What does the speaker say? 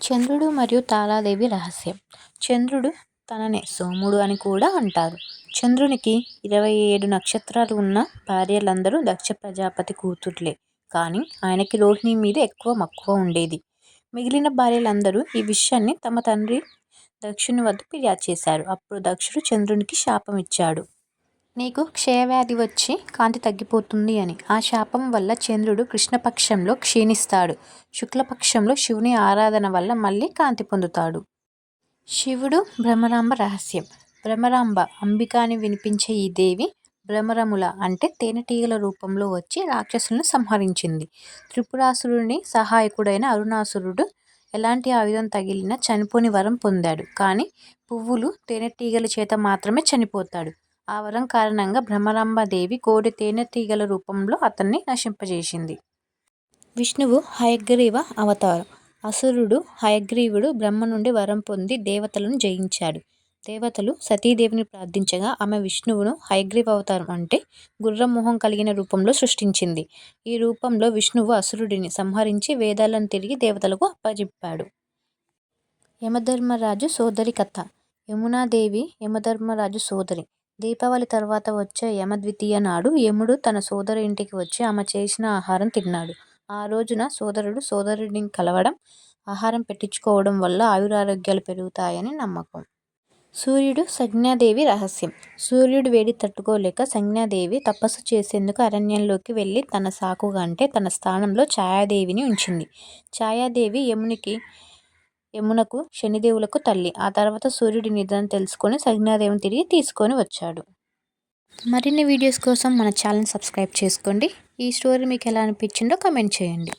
చంద్రుడు మరియు తారాదేవి రహస్యం. చంద్రుడు తననే సోముడు అని కూడా అంటారు. చంద్రునికి ఇరవై ఏడు నక్షత్రాలు ఉన్న భార్యలందరూ దక్ష ప్రజాపతి కూతుర్లే. కానీ ఆయనకి రోహిణి మీద ఎక్కువ మక్కువ ఉండేది. మిగిలిన భార్యలందరూ ఈ విషయాన్ని తమ తండ్రి దక్షుని వద్ద ఫిర్యాదు చేశారు. అప్పుడు దక్షుడు చంద్రునికి శాపం ఇచ్చాడు. నీకు క్షయవ్యాధి వచ్చి కాంతి తగ్గిపోతుంది అని. ఆ శాపం వల్ల చంద్రుడు కృష్ణపక్షంలో క్షీణిస్తాడు. శుక్లపక్షంలో శివుని ఆరాధన వల్ల మళ్ళీ కాంతి పొందుతాడు. శివుడు భ్రమరాంబ రహస్యం. భ్రమరాంబ అంబిక అని వినిపించే ఈ దేవి భ్రమరముల అంటే తేనెటీగల రూపంలో వచ్చి రాక్షసులను సంహరించింది. త్రిపురాసురుని సహాయకుడైన అరుణాసురుడు ఎలాంటి ఆయుధం తగిలినా చనిపోని వరం పొందాడు. కానీ పువ్వులు తేనెటీగల చేత మాత్రమే చనిపోతాడు. ఆ వరం కారణంగా భ్రమరాంబదేవి కోడి తేనెటీగల రూపంలో అతన్ని నశింపజేసింది. విష్ణువు హయగ్రీవ అవతారం. అసురుడు హయగ్రీవుడు బ్రహ్మ నుండి వరం పొంది దేవతలను జయించాడు. దేవతలు సతీదేవిని ప్రార్థించగా ఆమె విష్ణువును హయగ్రీవ అవతారం అంటే గుర్రం మొహం కలిగిన రూపంలో సృష్టించింది. ఈ రూపంలో విష్ణువు అసురుడిని సంహరించి వేదాలను తిరిగి దేవతలకు అప్పజెప్పాడు. యమధర్మరాజు సోదరి కథ. యమునాదేవి యమధర్మరాజు సోదరి. దీపావళి తర్వాత వచ్చే యమద్వితీయ నాడు యముడు తన సోదరి ఇంటికి వచ్చి ఆమె చేసిన ఆహారం తిన్నాడు. ఆ రోజున సోదరుడు సోదరుడిని కలవడం ఆహారం పెట్టించుకోవడం వల్ల ఆయురారోగ్యాలు పెరుగుతాయని నమ్మకం. సూర్యుడు సంజ్ఞాదేవి రహస్యం. సూర్యుడు వేడి తట్టుకోలేక సంజ్ఞాదేవి తపస్సు చేసేందుకు అరణ్యంలోకి వెళ్ళి తన సాకుగా అంటే తన స్థానంలో ఛాయాదేవిని ఉంచింది. ఛాయాదేవి యమునికి యమునకు శనిదేవులకు తల్లి. ఆ తర్వాత సూర్యుడి నిధనం తెలుసుకొని సంజ్ఞాదేవిని తిరిగి తీసుకొని వచ్చాడు. మరిన్ని వీడియోస్ కోసం మన ఛానల్ సబ్స్క్రైబ్ చేసుకోండి. ఈ స్టోరీ మీకు ఎలా అనిపించిందో కమెంట్ చేయండి.